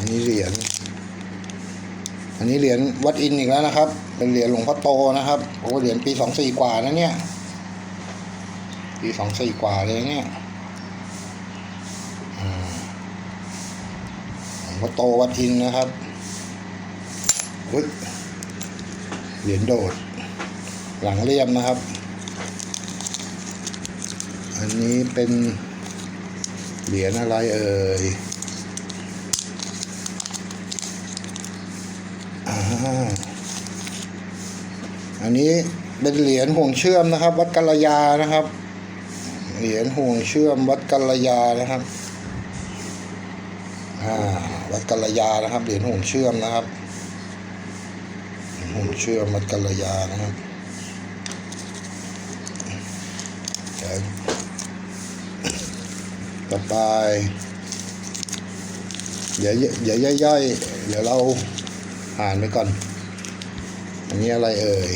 อันนี้เหรียญ อันนี้เหรียญวัดอินอีกแล้วนะครับ เป็นเหรียญหลวงพ่อโตนะครับ โอ้เหรียญปีสองสี่กว่านะเนี่ย ปีสองสี่กว่าเลยเนี่ยหลวงพ่อโตวัดอินนะครับอุ๊ยเหรียญโดด หลังเลี่ยมนะครับ อันนี้เป็นเหรียญอะไรเอ่ย อันนี้เป็นเหรียญห่วงเชื่อมนะครับ วัดกัลยานะครับ เหรียญห่วงเชื่อมวัดกัลยานะครับวัดกัลยานะครับ เหรียญห่วงเชื่อมนะครับห่วงเชื่อมวัดกัลยานะครับต่อไปเดี๋ยวเดี๋ยวย่อยๆเดี๋ยวเรา อ่านไปก่อน อันนี้อะไรเอ่ย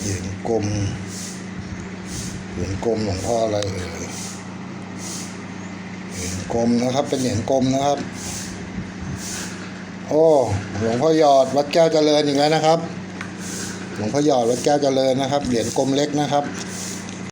เหรียญกลมเหรียญกลมหลวงพ่ออะไรเอ่ยเหรียญกลมนะครับ เป็นเหรียญกลมนะครับ โอ้หลวงพ่อหยอดวัดแก้วเจริญอีกแล้วนะครับ หลวงพ่อหยอดวัดแก้วเจริญนะครับ เหรียญกลมเล็กนะครับ